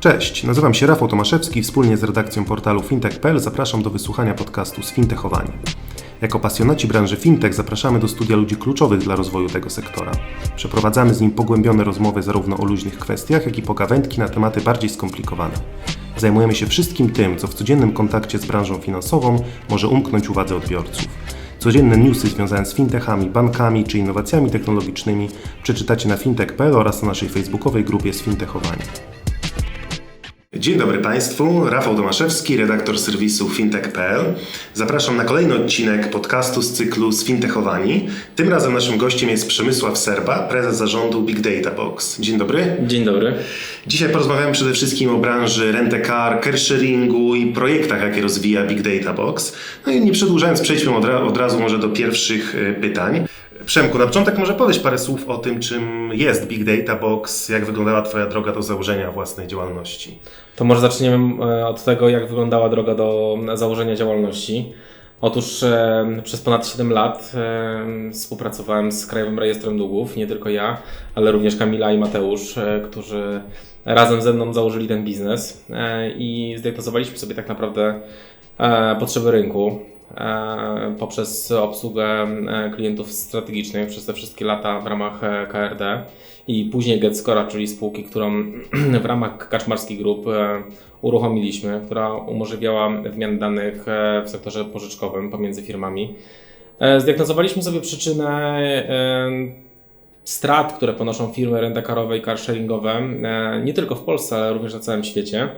Cześć, nazywam się Rafał Tomaszewski. Wspólnie z redakcją portalu fintech.pl zapraszam do wysłuchania podcastu Sfintechowani. Jako pasjonaci branży fintech zapraszamy do studia ludzi kluczowych dla rozwoju tego sektora. Przeprowadzamy z nim pogłębione rozmowy zarówno o luźnych kwestiach, jak i pogawędki na tematy bardziej skomplikowane. Zajmujemy się wszystkim tym, co w codziennym kontakcie z branżą finansową może umknąć uwadze odbiorców. Codzienne newsy związane z fintechami, bankami czy innowacjami technologicznymi przeczytacie na fintech.pl oraz na naszej facebookowej grupie Sfintechowani. Dzień dobry Państwu, Rafał Domaszewski, redaktor serwisu fintech.pl. Zapraszam na kolejny odcinek podcastu z cyklu Sfintechowani. Tym razem naszym gościem jest Przemysław Serba, prezes zarządu Big Data Box. Dzień dobry. Dzień dobry. Dzisiaj porozmawiamy przede wszystkim o branży rent-a-car, carsharingu i projektach, jakie rozwija Big Data Box. No i nie przedłużając, przejdźmy od, ra od razu może do pierwszych y, pytań. Przemku, na początek może powiedz parę słów o tym, czym jest Big Data Box, jak wyglądała Twoja droga do założenia własnej działalności. To może zaczniemy e, od tego, jak wyglądała droga do założenia działalności. Otóż e, przez ponad 7 lat e, współpracowałem z Krajowym Rejestrem Długów, nie tylko ja, ale również Kamila i Mateusz, e, którzy razem ze mną założyli ten biznes e, i zdiagnozowaliśmy sobie tak naprawdę e, potrzeby rynku poprzez obsługę e, klientów strategicznych przez te wszystkie lata w ramach e, KRD i później GetScora, czyli spółki, którą w ramach Kaczmarski Group e, uruchomiliśmy, która umożliwiała wymianę danych e, w sektorze pożyczkowym pomiędzy firmami. E, Zdiagnozowaliśmy sobie przyczynę e, strat, które ponoszą firmy rentakarowe i carsharingowe, e, nie tylko w Polsce, ale również na całym świecie.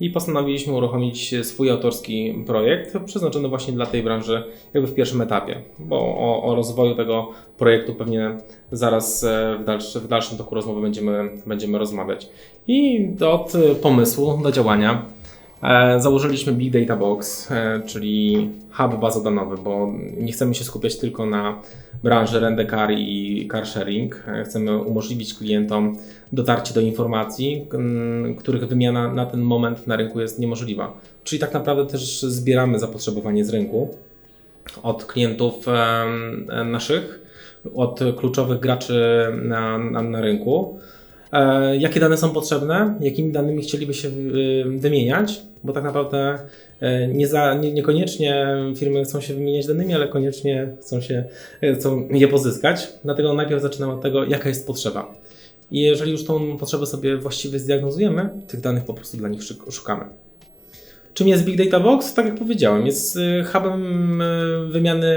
I postanowiliśmy uruchomić swój autorski projekt, przeznaczony właśnie dla tej branży, jakby w pierwszym etapie, bo o, o rozwoju tego projektu pewnie zaraz e, w, dalszy, w dalszym toku rozmowy będziemy, będziemy rozmawiać. I od pomysłu do działania Założyliśmy Big Data Box, e, czyli hub bazodanowy, bo nie chcemy się skupiać tylko na branży rent-a-car i car sharing. E, Chcemy umożliwić klientom dotarcie do informacji, których wymiana na ten moment na rynku jest niemożliwa. Czyli tak naprawdę też zbieramy zapotrzebowanie z rynku od klientów naszych, od kluczowych graczy na, na, na rynku. E, Jakie dane są potrzebne? Jakimi danymi chcieliby się y, wymieniać? Bo tak naprawdę e, nie za, nie, niekoniecznie firmy chcą się wymieniać danymi, ale koniecznie chcą, się, e, chcą je pozyskać. Dlatego najpierw zaczynamy od tego, jaka jest potrzeba. I jeżeli już tą potrzebę sobie właściwie zdiagnozujemy, tych danych po prostu dla nich szukamy. Czym jest Big Data Box? Tak jak powiedziałem, jest y, hubem y, wymiany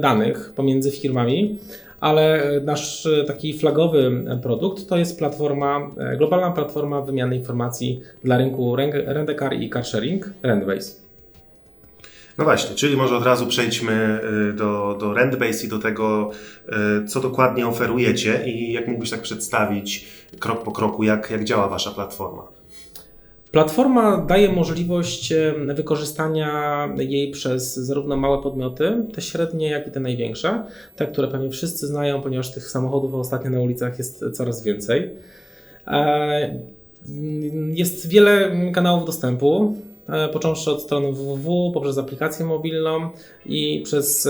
danych pomiędzy firmami, ale nasz y, taki flagowy produkt to jest platforma, y, globalna platforma wymiany informacji dla rynku rent-a-car i car sharing, Rentbase. No właśnie, czyli może od razu przejdźmy y, do, do i do tego, co dokładnie oferujecie i jak mógłbyś tak przedstawić krok po kroku, jak, jak działa Wasza platforma. Platforma daje możliwość wykorzystania jej przez zarówno małe podmioty, te średnie, jak i te największe, te, które pewnie wszyscy znają, ponieważ tych samochodów ostatnio na ulicach jest coraz więcej. E, Jest wiele kanałów dostępu, począwszy od strony www, poprzez aplikację mobilną i przez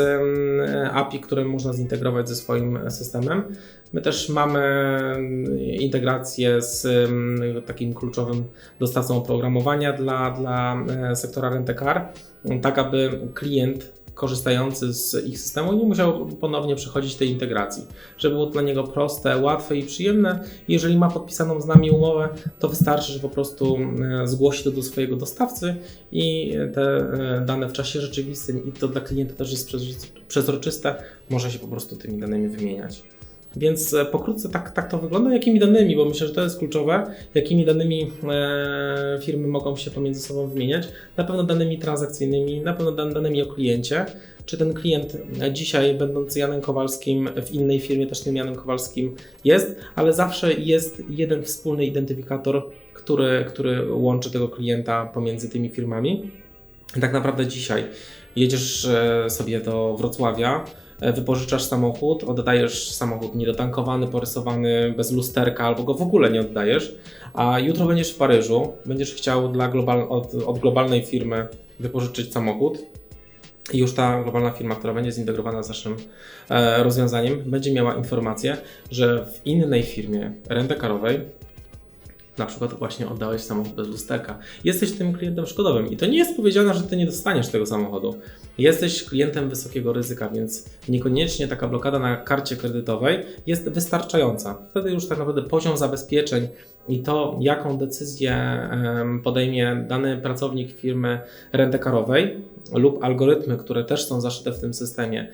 API, które można zintegrować ze swoim systemem. My też mamy integrację z takim kluczowym dostawcą oprogramowania dla, dla e, sektora rent-a-car, tak aby klient korzystający z ich systemu nie musiał ponownie przechodzić tej integracji, żeby było dla niego proste, łatwe i przyjemne. Jeżeli ma podpisaną z nami umowę, to wystarczy, że po prostu e, zgłosi to do swojego dostawcy i te e, dane w czasie rzeczywistym i to dla klienta też jest przezroczy- przezroczyste, może się po prostu tymi danymi wymieniać. Więc e, pokrótce tak, tak to wygląda. Jakimi danymi, bo myślę, że to jest kluczowe, jakimi danymi e, firmy mogą się pomiędzy sobą wymieniać. Na pewno danymi transakcyjnymi, na pewno dan, danymi o kliencie. Czy ten klient e, dzisiaj, będąc Janem Kowalskim, w innej firmie też tym Janem Kowalskim jest, ale zawsze jest jeden wspólny identyfikator, który, który łączy tego klienta pomiędzy tymi firmami. Tak naprawdę dzisiaj jedziesz e, sobie do Wrocławia, wypożyczasz samochód, oddajesz samochód niedotankowany, porysowany, bez lusterka, albo go w ogóle nie oddajesz, a jutro będziesz w Paryżu, będziesz chciał dla global, od, od globalnej firmy wypożyczyć samochód i już ta globalna firma, która będzie zintegrowana z naszym e, rozwiązaniem, będzie miała informację, że w innej firmie rentekarowej na przykład właśnie oddałeś samochód bez lusterka. Jesteś tym klientem szkodowym i to nie jest powiedziane, że ty nie dostaniesz tego samochodu. Jesteś klientem wysokiego ryzyka, więc niekoniecznie taka blokada na karcie kredytowej jest wystarczająca. Wtedy już tak naprawdę poziom zabezpieczeń i to, jaką decyzję podejmie dany pracownik firmy rentekarowej lub algorytmy, które też są zaszyte w tym systemie,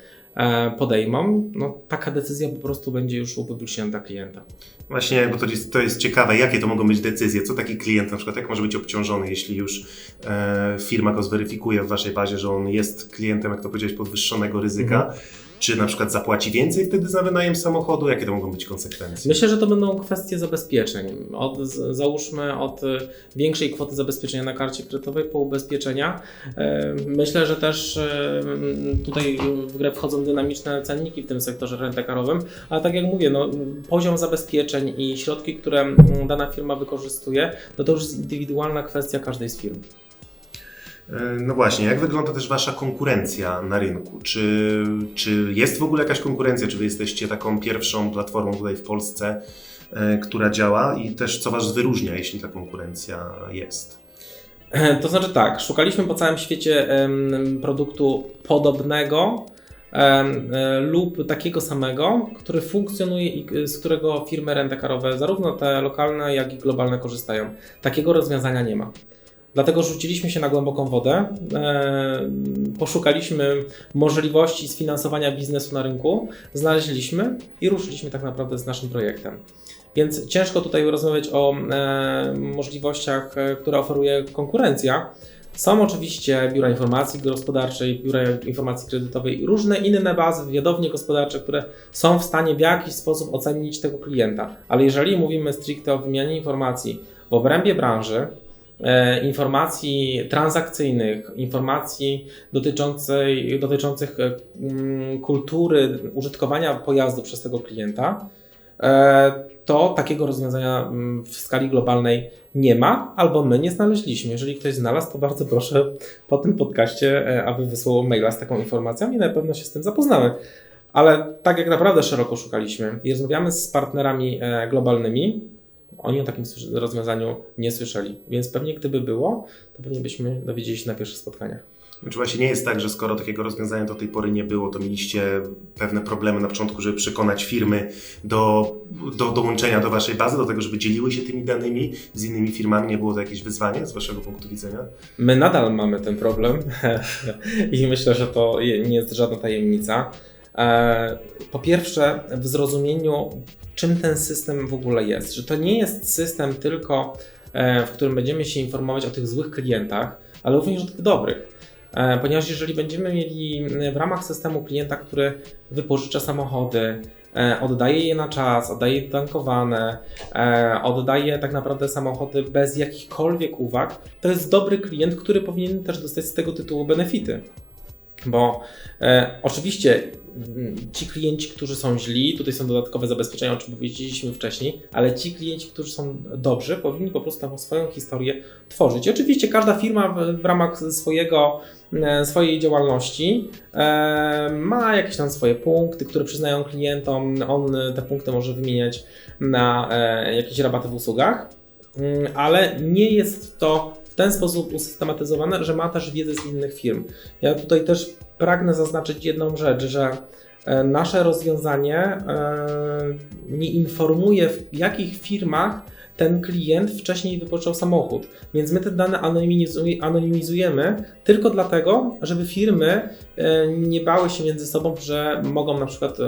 podejmą, no taka decyzja po prostu będzie już upubliczniona klienta. Właśnie, bo to jest, to jest ciekawe, jakie to mogą być decyzje, co taki klient na przykład, jak może być obciążony, jeśli już e, firma go zweryfikuje w waszej bazie, że on jest klientem, jak to powiedziałeś, podwyższonego ryzyka, czy na przykład zapłaci więcej wtedy za wynajem samochodu, jakie to mogą być konsekwencje? Myślę, że to będą kwestie zabezpieczeń. Od, załóżmy od y, większej kwoty zabezpieczenia na karcie kredytowej po ubezpieczenia. E, Myślę, że też e, tutaj w grę wchodzą dynamiczne cenniki w tym sektorze rentekarowym, ale tak jak mówię, no, poziom zabezpieczeń i środki, które dana firma wykorzystuje, no to już jest indywidualna kwestia każdej z firm. E, No właśnie, jak wygląda też Wasza konkurencja na rynku? Czy, czy jest w ogóle jakaś konkurencja? Czy Wy jesteście taką pierwszą platformą tutaj w Polsce, e, która działa? I też co Was wyróżnia, jeśli ta konkurencja jest? To znaczy tak, szukaliśmy po całym świecie produktu podobnego e, lub takiego samego, który funkcjonuje i z którego firmy rentekarowe, zarówno te lokalne, jak i globalne korzystają. Takiego rozwiązania nie ma. Dlatego rzuciliśmy się na głęboką wodę, e, poszukaliśmy możliwości sfinansowania biznesu na rynku, znaleźliśmy i ruszyliśmy tak naprawdę z naszym projektem. Więc ciężko tutaj rozmawiać o e, możliwościach, e, które oferuje konkurencja. Są oczywiście biura informacji gospodarczej, biura informacji kredytowej i różne inne bazy, wywiadownie gospodarcze, które są w stanie w jakiś sposób ocenić tego klienta. Ale jeżeli mówimy stricte o wymianie informacji w obrębie branży, informacji transakcyjnych, informacji dotyczącej, dotyczących e, mm, kultury użytkowania pojazdu przez tego klienta, e, to takiego rozwiązania mm, w skali globalnej nie ma, albo my nie znaleźliśmy. Jeżeli ktoś znalazł, to bardzo proszę po tym podcaście, e, aby wysłał maila z taką informacją i na pewno się z tym zapoznamy. Ale tak jak naprawdę szeroko szukaliśmy i rozmawiamy z partnerami e, globalnymi, oni o takim rozwiązaniu nie słyszeli. Więc pewnie gdyby było, to pewnie byśmy dowiedzieli się na pierwszych spotkaniach. Czy właśnie nie jest tak, że skoro takiego rozwiązania do tej pory nie było, to mieliście pewne problemy na początku, żeby przekonać firmy do, do dołączenia do Waszej bazy, do tego, żeby dzieliły się tymi danymi z innymi firmami? Nie było to jakieś wyzwanie z Waszego punktu widzenia? My nadal mamy ten problem i myślę, że to nie jest żadna tajemnica. E, Po pierwsze, w zrozumieniu, czym ten system w ogóle jest, że to nie jest system tylko, e, w którym będziemy się informować o tych złych klientach, ale również o tych dobrych. E, Ponieważ jeżeli będziemy mieli w ramach systemu klienta, który wypożycza samochody, oddaje je na czas, oddaje je tankowane, oddaje tak naprawdę samochody bez jakichkolwiek uwag, to jest dobry klient, który powinien też dostać z tego tytułu benefity. Bo e, oczywiście mm, ci klienci, którzy są źli, tutaj są dodatkowe zabezpieczenia, o czym powiedzieliśmy wcześniej, ale ci klienci, którzy są dobrzy, powinni po prostu swoją historię tworzyć. Oczywiście każda firma w, w ramach swojego, e, swojej działalności e, ma jakieś tam swoje punkty, które przyznają klientom. On e, te punkty może wymieniać na e, jakieś rabaty w usługach, Mm, ale nie jest to ten sposób usystematyzowane, że ma też wiedzę z innych firm. Ja tutaj też pragnę zaznaczyć jedną rzecz, że e, nasze rozwiązanie e, nie informuje w jakich firmach ten klient wcześniej wypożyczał samochód. Więc my te dane anonimizuj- anonimizujemy tylko dlatego, żeby firmy e, nie bały się między sobą, że mogą na przykład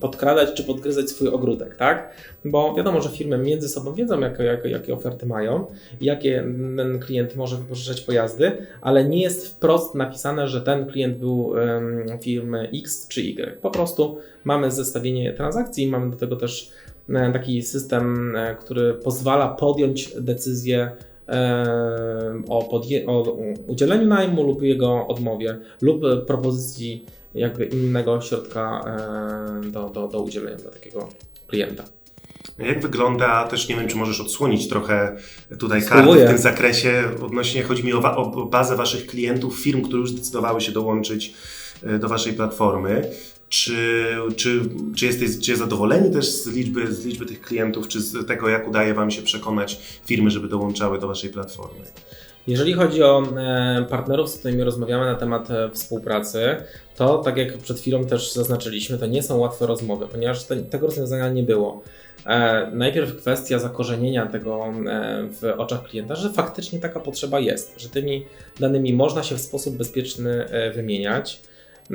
podkradać czy podgryzać swój ogródek, tak? Bo wiadomo, że firmy między sobą wiedzą, jakie, jakie, jakie oferty mają, jakie ten klient może wypożyczać pojazdy, ale nie jest wprost napisane, że ten klient był firmy X czy Y. Po prostu mamy zestawienie transakcji, mamy do tego też taki system, e, który pozwala podjąć decyzję e, o, podje- o udzieleniu najmu lub jego odmowie, lub e, propozycji jakby innego środka e, do, do, do udzielenia dla takiego klienta. Jak wygląda, też nie wiem, czy możesz odsłonić trochę tutaj karty w tym zakresie, odnośnie, chodzi mi o, wa- o bazę Waszych klientów, firm, które już zdecydowały się dołączyć e, do Waszej platformy. Czy, czy, czy, jesteś, czy zadowoleni też z liczby, z liczby tych klientów, czy z tego, jak udaje Wam się przekonać firmy, żeby dołączały do Waszej platformy? Jeżeli chodzi o e, partnerów, z którymi rozmawiamy na temat e, współpracy, to tak jak przed chwilą też zaznaczyliśmy, to nie są łatwe rozmowy, ponieważ te, tego rozwiązania nie było. E, najpierw kwestia zakorzenienia tego e, w oczach klienta, że faktycznie taka potrzeba jest, że tymi danymi można się w sposób bezpieczny e, wymieniać.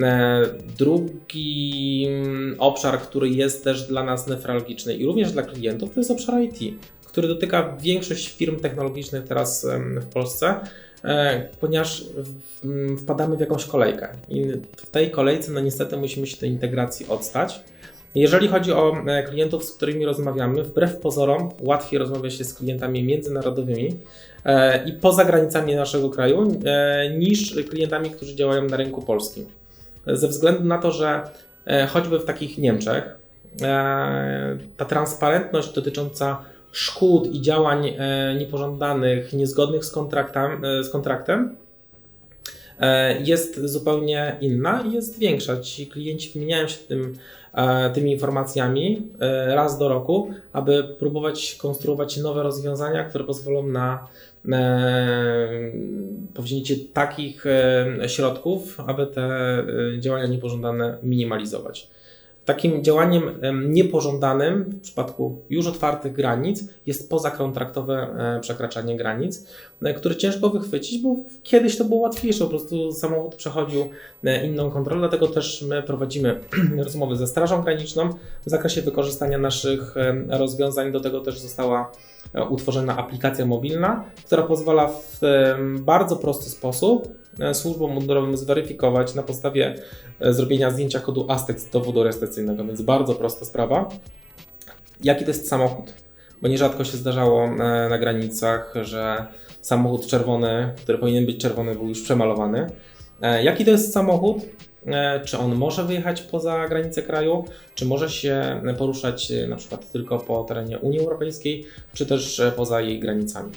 E, Drugi mm, obszar, który jest też dla nas newralgiczny i również dla klientów, to jest obszar IT, który dotyka większość firm technologicznych teraz w Polsce, e, ponieważ w- m, wpadamy w jakąś kolejkę i w tej kolejce no niestety musimy się tej integracji odstać. Jeżeli chodzi o e, klientów, z którymi rozmawiamy, wbrew pozorom łatwiej rozmawia się z klientami międzynarodowymi i poza granicami naszego kraju niż klientami, którzy działają na rynku polskim. Ze względu na to, że e, choćby w takich Niemczech e, ta transparentność dotycząca szkód i działań e, niepożądanych, niezgodnych z, kontraktem, z kontraktem jest zupełnie inna i jest większa. Ci klienci wymieniają się tym, tymi informacjami e, raz do roku, aby próbować konstruować nowe rozwiązania, które pozwolą na e, powzięcie takich e, środków, aby te e, działania niepożądane minimalizować. Takim działaniem em, niepożądanym w przypadku już otwartych granic jest pozakontraktowe e, przekraczanie granic, e, które ciężko wychwycić, bo kiedyś to było łatwiejsze, po prostu samochód przechodził e, inną kontrolę, dlatego też my prowadzimy rozmowy ze Strażą Graniczną w zakresie wykorzystania naszych rozwiązań. Do tego też została utworzona aplikacja mobilna, która pozwala w bardzo prosty sposób służbom mundurowym zweryfikować na podstawie e, zrobienia zdjęcia kodu ASTEC z dowodu rejestracyjnego, więc bardzo prosta sprawa. Jaki to jest samochód? Bo nierzadko się zdarzało e, na granicach, że samochód czerwony, który powinien być czerwony, był już przemalowany. E, Jaki to jest samochód? E, Czy on może wyjechać poza granice kraju? Czy może się poruszać e, na przykład tylko po terenie Unii Europejskiej, czy też e, poza jej granicami?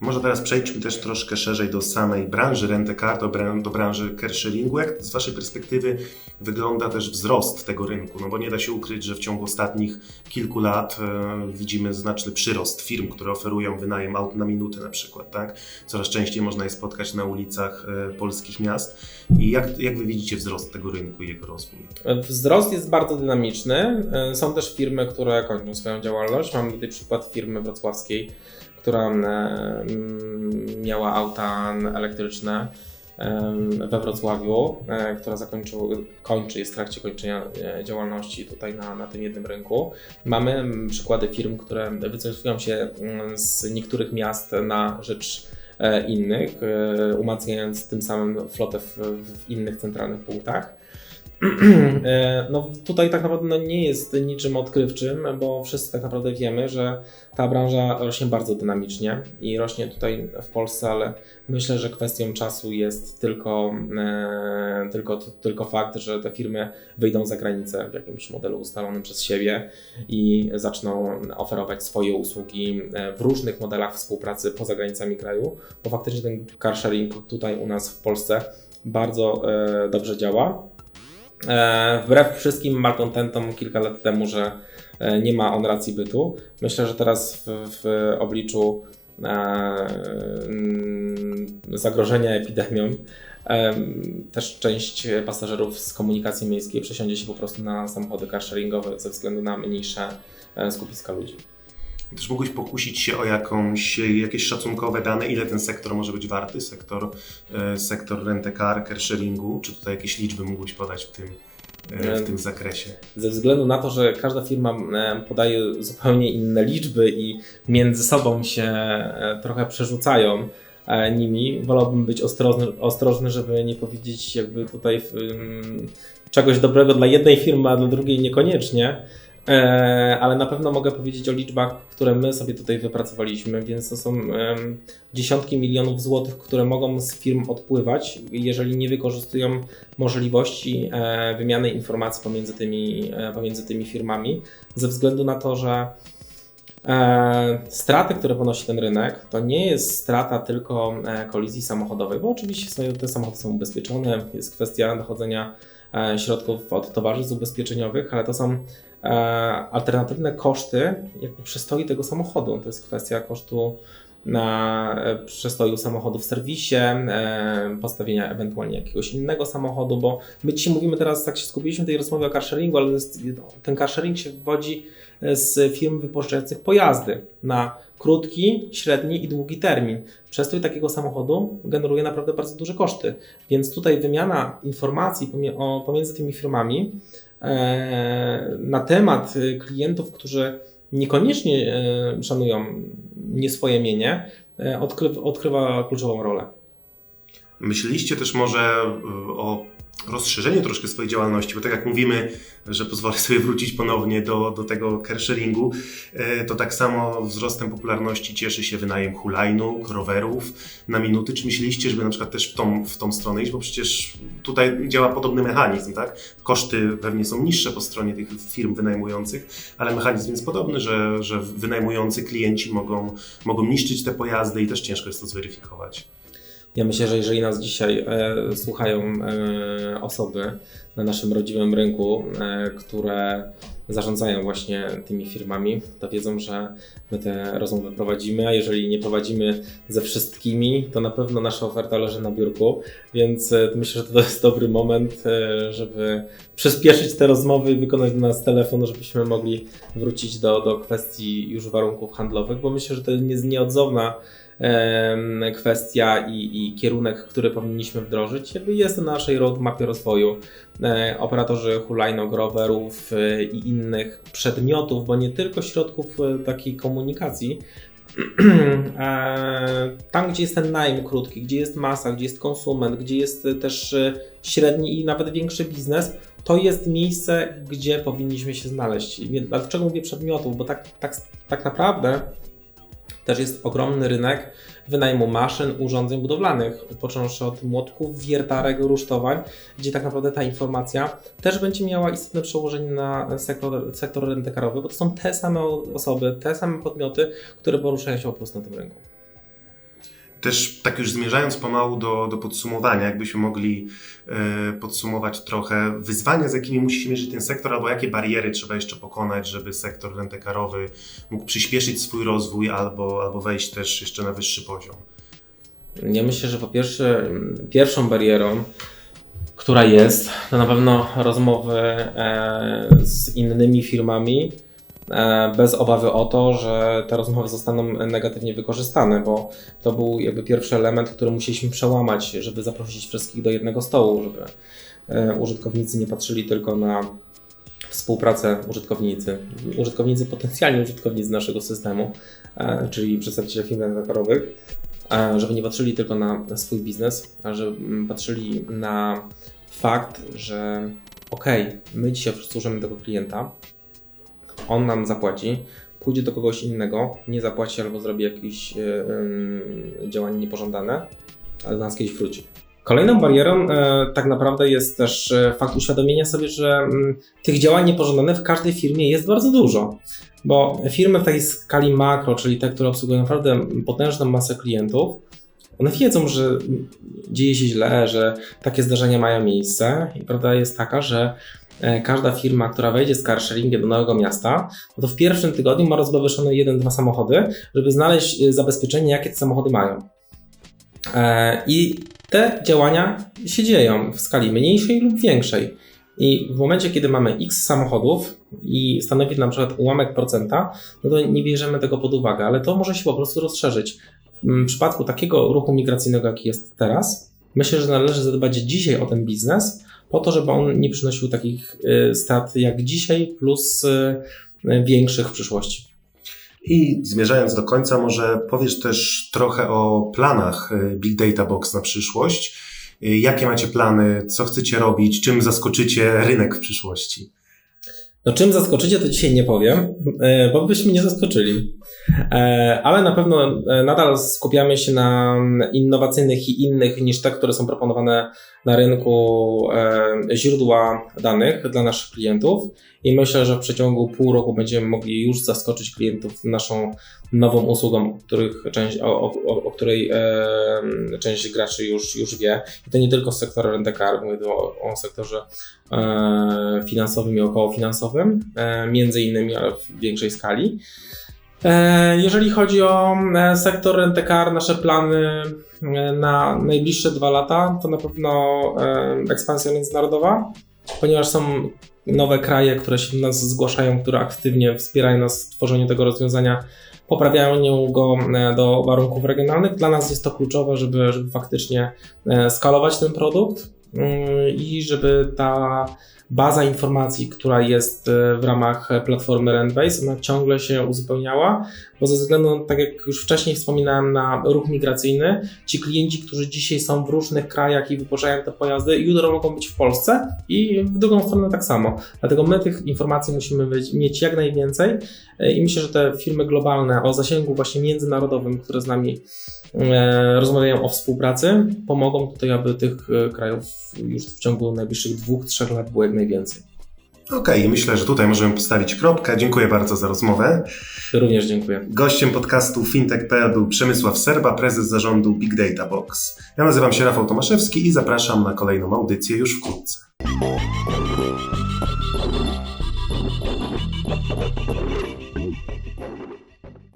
Może teraz przejdźmy też troszkę szerzej do samej branży Rent-A-Car, do, do branży carsharingu. Jak z Waszej perspektywy wygląda też wzrost tego rynku? No bo nie da się ukryć, że w ciągu ostatnich kilku lat e, widzimy znaczny przyrost firm, które oferują wynajem aut na minutę na przykład, tak? Coraz częściej można je spotkać na ulicach e, polskich miast. I jak, jak Wy widzicie wzrost tego rynku i jego rozwój? Wzrost jest bardzo dynamiczny. E, Są też firmy, które kończą swoją działalność. Mamy tutaj przykład firmy wrocławskiej, która miała auta elektryczne we Wrocławiu, e, która zakończył, kończy, jest w trakcie kończenia e, działalności tutaj na, na tym jednym rynku. Mamy przykłady firm, które wycofują się mm, z niektórych miast na rzecz e, innych, umacniając tym samym flotę w, w innych centralnych punktach. E, No tutaj tak naprawdę no nie jest niczym odkrywczym, bo wszyscy tak naprawdę wiemy, że ta branża rośnie bardzo dynamicznie i rośnie tutaj w Polsce, ale myślę, że kwestią czasu jest tylko, e, tylko, tylko fakt, że te firmy wyjdą za granicę w jakimś modelu ustalonym przez siebie i zaczną oferować swoje usługi e, w różnych modelach współpracy poza granicami kraju, bo faktycznie ten car sharing tutaj u nas w Polsce bardzo dobrze działa. E, Wbrew wszystkim malkontentom kilka lat temu, że e, nie ma on racji bytu. Myślę, że teraz w, w obliczu e, mm, zagrożenia epidemią też część pasażerów z komunikacji miejskiej przesiądzie się po prostu na samochody carsharingowe ze względu na mniejsze skupiska ludzi. Też mógłbyś pokusić się o jakąś, jakieś szacunkowe dane, ile ten sektor może być warty, sektor, e, sektor rent-a-car, carsharingu? Czy tutaj jakieś liczby mógłbyś podać w tym, e, w tym zakresie? Ze względu na to, że każda firma podaje zupełnie inne liczby i między sobą się e, trochę przerzucają nimi, wolałbym być ostrożny, ostrożny żeby nie powiedzieć jakby tutaj czegoś dobrego dla jednej firmy, a dla drugiej niekoniecznie. E, Ale na pewno mogę powiedzieć o liczbach, które my sobie tutaj wypracowaliśmy, więc to są dziesiątki milionów złotych, które mogą z firm odpływać, jeżeli nie wykorzystują możliwości e, wymiany informacji pomiędzy tymi, e, pomiędzy tymi firmami, ze względu na to, że straty, które ponosi ten rynek, to nie jest strata tylko kolizji samochodowej, bo oczywiście te samochody są ubezpieczone, jest kwestia dochodzenia środków od towarzystw ubezpieczeniowych, ale to są alternatywne koszty jakby przestoi tego samochodu. To jest kwestia kosztu na e, przestoju samochodu w serwisie, e, postawienia ewentualnie jakiegoś innego samochodu, bo my dzisiaj mówimy teraz, tak się skupiliśmy w tej rozmowie o carsharingu, ale ten carsharing się wywodzi e, z firm wypożyczających pojazdy na krótki, średni i długi termin. Przestój takiego samochodu generuje naprawdę bardzo duże koszty, więc tutaj wymiana informacji pomiędzy tymi firmami e, na temat e, klientów, którzy niekoniecznie e, szanują nie swoje mienie, e, odkrywa, kluczową rolę. Myśleliście też może y, o rozszerzeniu troszkę swojej działalności, bo tak jak mówimy, że pozwolę sobie wrócić ponownie do, do tego carsharingu, y, to tak samo wzrostem popularności cieszy się wynajem hulajnóg, rowerów na minuty. Czy myśleliście, żeby na przykład też w tą, w tą stronę iść, bo przecież tutaj działa podobny mechanizm, tak? Koszty pewnie są niższe po stronie tych firm wynajmujących, ale mechanizm jest podobny, że, że wynajmujący klienci mogą, mogą niszczyć te pojazdy i też ciężko jest to zweryfikować. Ja myślę, że jeżeli nas dzisiaj e, słuchają e, osoby na naszym rodzimym rynku, e, które zarządzają właśnie tymi firmami, to wiedzą, że my te rozmowy prowadzimy, a jeżeli nie prowadzimy ze wszystkimi, to na pewno nasza oferta leży na biurku, więc e, myślę, że to jest dobry moment, e, żeby przyspieszyć te rozmowy i wykonać do nas telefon, żebyśmy mogli wrócić do, do kwestii już warunków handlowych, bo myślę, że to jest nieodzowna kwestia i, i kierunek, który powinniśmy wdrożyć, jest na naszej roadmapie rozwoju. E, Operatorzy hulajnog, rowerów e, i innych przedmiotów, bo nie tylko środków e, takiej komunikacji, tam, gdzie jest ten najem krótki, gdzie jest masa, gdzie jest konsument, gdzie jest też średni i nawet większy biznes, to jest miejsce, gdzie powinniśmy się znaleźć. Dlaczego mówię przedmiotów? Bo tak, tak, tak naprawdę też jest ogromny rynek wynajmu maszyn, urządzeń budowlanych, począwszy od młotków, wiertarek, rusztowań, gdzie tak naprawdę ta informacja też będzie miała istotne przełożenie na sektor, sektor rentekarowy, bo to są te same osoby, te same podmioty, które poruszają się po prostu na tym rynku. Też tak już zmierzając pomału do, do podsumowania, jakbyśmy mogli e, podsumować trochę wyzwania, z jakimi musi się mierzyć ten sektor, albo jakie bariery trzeba jeszcze pokonać, żeby sektor rentekarowy mógł przyspieszyć swój rozwój albo, albo wejść też jeszcze na wyższy poziom. Ja myślę, że po pierwsze, pierwszą barierą, która jest, to na pewno rozmowy e, z innymi firmami, bez obawy o to, że te rozmowy zostaną negatywnie wykorzystane, bo to był jakby pierwszy element, który musieliśmy przełamać, żeby zaprosić wszystkich do jednego stołu, żeby e, użytkownicy nie patrzyli tylko na współpracę użytkownicy, użytkownicy, potencjalni użytkownicy naszego systemu, e, czyli przedstawiciele firm e, żeby nie patrzyli tylko na swój biznes, a żeby mm, patrzyli na fakt, że okej, my dzisiaj obsłużymy tego klienta, on nam zapłaci, pójdzie do kogoś innego, nie zapłaci albo zrobi jakieś em, działanie niepożądane, ale do nas kiedyś wróci. Kolejną barierą e, tak naprawdę jest też e, fakt uświadomienia sobie, że mm, tych działań niepożądanych w każdej firmie jest bardzo dużo. Bo firmy w takiej skali makro, czyli te, które obsługują naprawdę potężną masę klientów, one wiedzą, że mm, dzieje się źle, że takie zdarzenia mają miejsce i prawda jest taka, że każda firma, która wejdzie z carsharingiem do nowego miasta, no to w pierwszym tygodniu ma jeden, dwa samochody, żeby znaleźć e, zabezpieczenie, jakie te samochody mają. E, I te działania się dzieją w skali mniejszej lub większej. I w momencie, kiedy mamy x samochodów i stanowi na przykład ułamek procenta, no to nie bierzemy tego pod uwagę, ale to może się po prostu rozszerzyć. W przypadku takiego ruchu migracyjnego, jaki jest teraz, myślę, że należy zadbać dzisiaj o ten biznes, po to, żeby on nie przynosił takich y, strat jak dzisiaj, plus y, większych w przyszłości. I zmierzając do końca, może powiesz też trochę o planach y, Big Data Box na przyszłość. Y, Jakie macie plany, co chcecie robić, czym zaskoczycie rynek w przyszłości? No czym zaskoczycie, to dzisiaj nie powiem, e, bo byśmy nie zaskoczyli. E, Ale na pewno e, nadal skupiamy się na innowacyjnych i innych niż te, które są proponowane na rynku źródła danych dla naszych klientów i myślę, że w przeciągu pół roku będziemy mogli już zaskoczyć klientów naszą nową usługą, których część, o, o, o- której e, część graczy już, już wie. I to nie tylko z sektora rent-a-car, mówię o, o sektorze e, finansowym i okołofinansowym, e, między innymi, ale w większej skali. E, Jeżeli chodzi o e, sektor rent-a-car, nasze plany e, na najbliższe dwa lata to na pewno ekspansja międzynarodowa, ponieważ są nowe kraje, które się do nas zgłaszają, które aktywnie wspierają nas w tworzeniu tego rozwiązania, poprawiają go e, do warunków regionalnych. Dla nas jest to kluczowe, żeby, żeby faktycznie e, skalować ten produkt mm, i żeby ta baza informacji, która jest e, w ramach platformy Rentbase, ona ciągle się uzupełniała, bo ze względu, tak jak już wcześniej wspominałem, na ruch migracyjny, ci klienci, którzy dzisiaj są w różnych krajach i wypożyczają te pojazdy, jutro mogą być w Polsce i w drugą stronę tak samo. Dlatego my tych informacji musimy mieć jak najwięcej e, i myślę, że te firmy globalne o zasięgu właśnie międzynarodowym, które z nami e, rozmawiają o współpracy, pomogą tutaj, aby tych e, krajów już w ciągu najbliższych dwóch, trzech lat było jak najwięcej. Okej, myślę, że tutaj możemy postawić kropkę. Dziękuję bardzo za rozmowę. Również dziękuję. Gościem podcastu fintech.pl był Przemysław Serba, prezes zarządu Big Data Box. Ja nazywam się Rafał Tomaszewski i zapraszam na kolejną audycję już wkrótce.